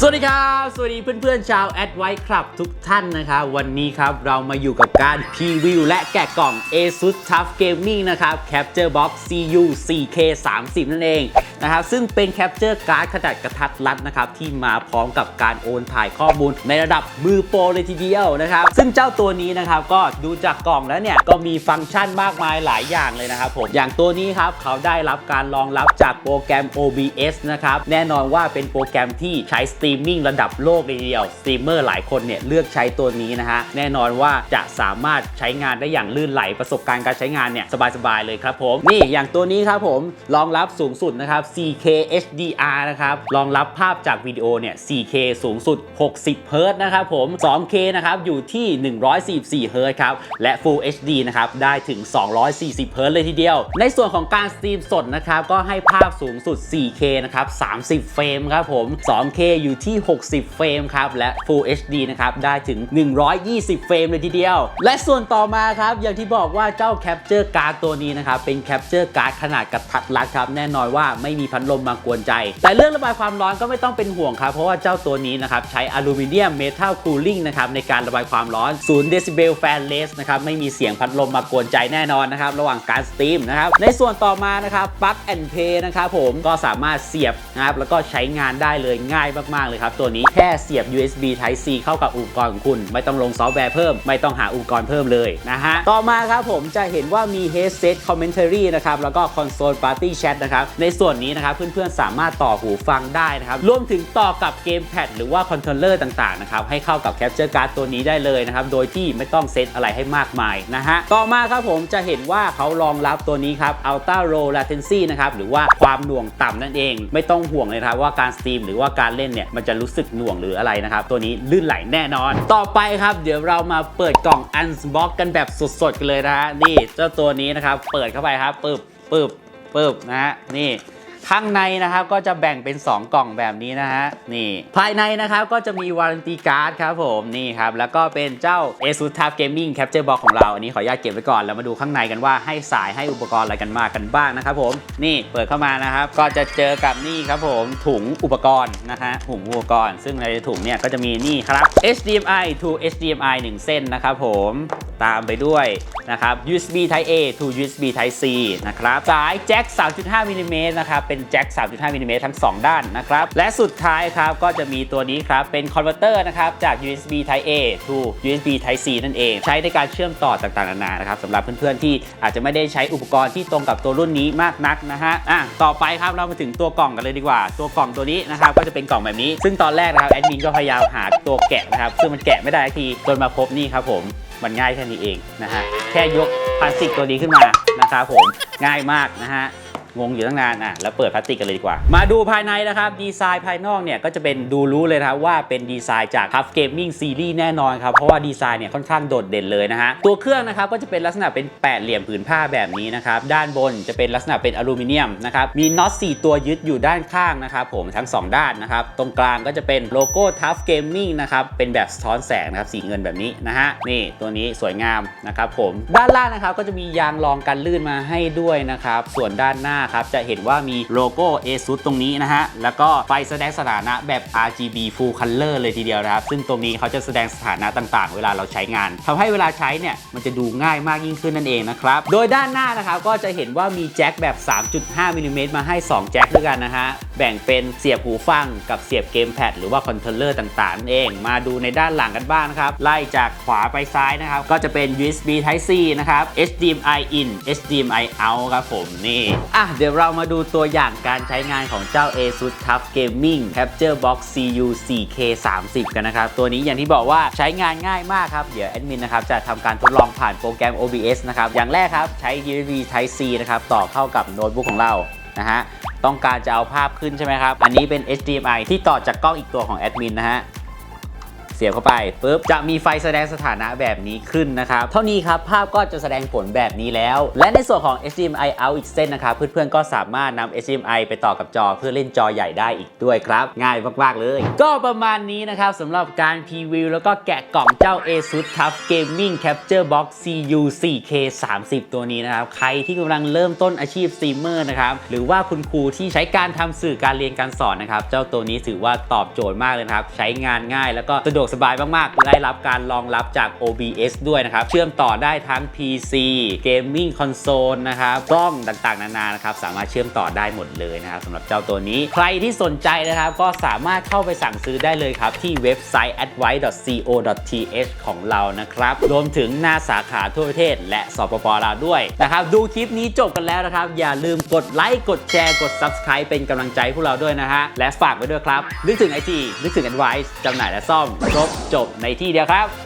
สวัสดีครับ สวัสดีเพื่อนๆ ชาวแอดไวท์ครับทุกท่านนะครับ วันนี้ครับเรามาอยู่กับการพรีวิวและแกะกล่อง ASUS Tough Gaming นะครับ Capture Box CU 4K 30นั่นเองนะครับ ซึ่งเป็น Capture Card ขนาดกระทัดรัดนะครับ ที่มาพร้อมกับการโอนถ่ายข้อมูลในระดับมือโปรเลยทีเดียวนะครับ ซึ่งเจ้าตัวนี้นะครับ ก็ดูจากกล่องแล้วเนี่ย ก็มีฟังก์ชันมากมายหลายอย่างเลยนะครับผมอย่างตัวนี้ครับเขาได้รับการรองรับจากโปรแกรม OBS นะครับแน่นอนว่าเป็นโปรแกรมที่ใช้สตรีมมิ่งระดับโลกเลยทีเดียวสตรีมเมอร์หลายคนเนี่ยเลือกใช้ตัวนี้นะฮะแน่นอนว่าจะสามารถใช้งานได้อย่างลื่นไหลประสบการณ์การใช้งานเนี่ยสบายๆเลยครับผมนี่อย่างตัวนี้ครับผมรองรับสูงสุดนะครับ 4K HDR นะครับรองรับภาพจากวิดีโอเนี่ย 4K สูงสุด 60 Hz นะครับผม 2K นะครับอยู่ที่ 144 Hz ครับ และ Full HD นะครับได้ถึง 240 Hz เลยทีเดียว ในส่วนของการสตรีมสดนะครับ ก็ให้ภาพสูงสุด 4K นะครับ 30 เฟรมครับผม 2K อยู่ที่ 60 เฟรมครับ และ Full HD นะครับ ได้ถึง 120 เฟรมเลยทีเดียว และส่วนต่อมาครับ อย่างที่บอกว่าเจ้า Capture Card ตัวนี้นะครับ เป็น Capture Card ขนาดกระทัดรัดครับ แน่นอนว่าไม่มีพัดลมมากวนใจ แต่เรื่องระบายความร้อนก็ไม่ต้องเป็นห่วงครับ เพราะว่าเจ้าตัวนี้นะครับ ใช้อลูมิเนียมเมทัลคูลิ่งนะครับในการระบายความร้อน0เดซิเบลแฟนเลสนะครับไม่มีเสียงพัดลมมากวนใจแน่นอนนะครับระหว่างการสตรีมนะครับในส่วนต่อมานะครับปลั๊กแอนเพย์นะครับผมก็สามารถเสียบนะครับแล้วก็ใช้งานได้เลยง่ายมากๆเลยครับ ตัวนี้แค่เสียบ USB Type C เข้ากับอุปกรณ์ของคุณ ไม่ต้องลงซอฟต์แวร์เพิ่ม ไม่ต้องหาอุปกรณ์เพิ่มเลยนะฮะ ต่อมาครับผมจะเห็นว่ามี headset commentary นะครับ แล้วก็ console party chat นะครับ ในส่วนนี้นะครับเพื่อนๆสามารถต่อหูฟังได้นะครับ รวมถึงต่อกับเกมแพดหรือว่าคอนโทรลเลอร์ต่างๆนะครับ ให้เข้ากับ Capture Card ตัวนี้ได้เลยนะครับ โดยที่ไม่ต้องเซตอะไรให้มากมายนะฮะ ต่อมาครับผมจะเห็นว่าเขารองรับตัวนี้ครับ Ultra Low Latency นะครับ หรือว่าความหน่วงต่ำนั่นเอง ไม่ต้องห่วงเลยครับว่าการสตรีมหรือว่าการเล่นเนี่ยมันจะรู้สึกหน่วงหรืออะไรนะครับ ตัวนี้ลื่นไหลแน่นอน ต่อไปครับ เดี๋ยวเรามาเปิดกล่องอันบ็อกกันแบบสดๆกันเลยนะฮะนี่เจ้าตัวนี้นะครับเปิดเข้าไปครับปึ๊บปึ๊บปึ๊บนะฮะนี่ ข้างในนะครับก็จะแบ่งเป็น 2 กล่องแบบนี้นะฮะนี่ภายในนะครับก็จะมีวารันตีการ์ดครับผมนี่ครับแล้วก็เป็นเจ้า ASUS TUF Gaming Capture Box ของเราอันนี้ขออนุญาตเก็บไว้ก่อนแล้วมาดูข้างในกันว่าให้สายให้อุปกรณ์อะไรกันมากันบ้างนะครับผมนี่เปิดเข้ามานะครับก็จะเจอกับนี่ครับผมถุงอุปกรณ์นะฮะถุงอุปกรณ์ ซึ่งในถุงเนี่ยก็จะมีนี่ครับ HDMI to HDMI 1 เส้นนะครับผม ตามไปด้วยนะครับ USB Type A to USB Type C นะครับสายแจ็ค 3.5มิลลิเมตรนะครับ เป็นแจ็ค 3.5มิลลิเมตรทั้ง 2 ด้านนะครับ และสุดท้ายครับ ก็จะมีตัวนี้ครับ เป็นคอนเวอร์เตอร์นะครับ จาก USB Type A to USB Type C นั่นเอง ใช้ในการเชื่อมต่อต่างๆนานานะครับสำหรับเพื่อนๆ ที่อาจจะไม่ได้ใช้อุปกรณ์ที่ตรงกับตัวรุ่นนี้มากนักนะฮะอะต่อไปครับเรามาถึงตัวกล่องกันเลยดีกว่า ตัวกล่องตัวนี้นะครับก็จะเป็นกล่องแบบนี้ ซึ่งตอนแรกนะครับแอดมินก็พยายามหาตัวแกะนะครับซึ่งมันแกะไม่ได้ทีจนมาพบนี่ครับผมมันง่ายแค่นี้เองนะฮะแค่ยกพลาสติกตัวนี้ขึ้นมานะครับผมง่ายมากนะฮะ งงอยู่ตั้งนานอะแล้วเปิดพลาสติกกันเลยดีกว่า มาดูภายในนะครับ ดีไซน์ภายนอกเนี่ยก็จะเป็นดูรู้เลยนะครับว่าเป็นดีไซน์จาก Tough Gaming Series แน่นอนครับ เพราะว่าดีไซน์เนี่ยค่อนข้างโดดเด่นเลยนะฮะ ตัวเครื่องนะครับก็จะเป็นลักษณะเป็นแปดเหลี่ยมผืนผ้าแบบนี้นะครับ ด้านบนจะเป็นลักษณะเป็นอลูมิเนียมนะครับ มีน็อต4ตัวยึดอยู่ด้านข้างนะครับผมทั้ง 2 ด้านนะครับ ตรงกลางก็จะเป็นโลโก้ Tough Gaming นะครับเป็นแบบสะท้อนแสงนะครับสีเงินแบบนี้นะฮะนี่ตัวนี้สวยงามนะครับผมด้านล่างนะครับก็จะมียางรองกันลื่นมาให้ด้วยนะครับส่วนด้านหน้าครับจะเห็นว่ามีโลโก้ ASUS ตรงนี้นะฮะ แล้วก็ไฟแสดงสถานะแบบ RGB Full Color เลยทีเดียวนะครับ ซึ่งตรงนี้เขาจะแสดงสถานะต่างๆ เวลาเราใช้งานทำให้เวลาใช้เนี่ยมันจะดูง่ายมากยิ่งขึ้นนั่นเองนะครับ โดยด้านหน้านะครับก็จะเห็นว่ามีแจ็คแบบ 3.5มิลลิเมตรมาให้ 2 แจ็คด้วยกันนะฮะ แบ่งเป็นเสียบหูฟังกับเสียบเกมแพดหรือว่าคอนโทรลเลอร์ต่างๆนั่นเอง มาดูในด้านหลังกันบ้างนะครับ ไล่จากขวาไปซ้ายนะครับ ก็จะเป็น USB Type C นะครับ HDMI in HDMI out ครับผมนี่อะเดี๋ยวเรามาดูตัวอย่างการใช้งานของเจ้า ASUS TUF Gaming Capture Box CU 4K 30กันนะครับ ตัวนี้อย่างที่บอกว่าใช้งานง่ายมากครับ เดี๋ยวแอดมินนะครับจะทำการทดลองผ่านโปรแกรม OBS นะครับ อย่างแรกครับใช้ USB Type C นะครับ ต่อเข้ากับโน้ตบุ๊กของเรานะฮะต้องการจะเอาภาพขึ้นใช่ไหมครับ อันนี้เป็น HDMI ที่ต่อจากกล้องอีกตัวของแอดมินนะฮะ เสียบเข้าไปปุ๊บจะมีไฟแสดงสถานะแบบนี้ขึ้นนะครับ เท่านี้ครับ ภาพก็จะแสดงผลแบบนี้แล้ว และในส่วนของ HDMI out อีกเส้นนะครับ เพื่อนๆก็สามารถนำ HDMI ไปต่อกับจอเพื่อเล่นจอใหญ่ได้อีกด้วยครับ ง่ายมากๆเลย ก็ประมาณนี้นะครับสำหรับการพรีวิวแล้วก็แกะกล่องเจ้า ASUS TUF Gaming Capture Box CU 4K 30 ตัวนี้นะครับ ใครที่กำลังเริ่มต้นอาชีพสตรีมเมอร์นะครับ หรือว่าคุณครูที่ใช้การทำสื่อการเรียนการสอนนะครับ เจ้าตัวนี้ถือว่าตอบโจทย์มากเลยครับ ใช้งานง่ายแล้วก็สะดวกสบายมากๆ ได้รับการรองรับจาก OBS ด้วยนะครับ เชื่อมต่อได้ทั้ง PC Gaming Console นะครับกล้องต่างๆ นานานะครับ สามารถเชื่อมต่อได้หมดเลยนะครับสำหรับเจ้าตัวนี้ ใครที่สนใจนะครับ ก็สามารถเข้าไปสั่งซื้อได้เลยครับ ที่เว็บไซต์ advice.co.th ของเรานะครับ รวมถึงหน้าสาขาทั่วประเทศ และสปปลาวด้วยนะครับ ดูคลิปนี้จบกันแล้วนะครับ อย่าลืมกดไลค์ กดแชร์ กด Subscribe เป็นกำลังใจพวกเราด้วยนะฮะ และฝากไว้ด้วยครับ นึกถึง IG นึกถึง Advice จำหน่ายและซ่อมครบจบในที่เดียวครับ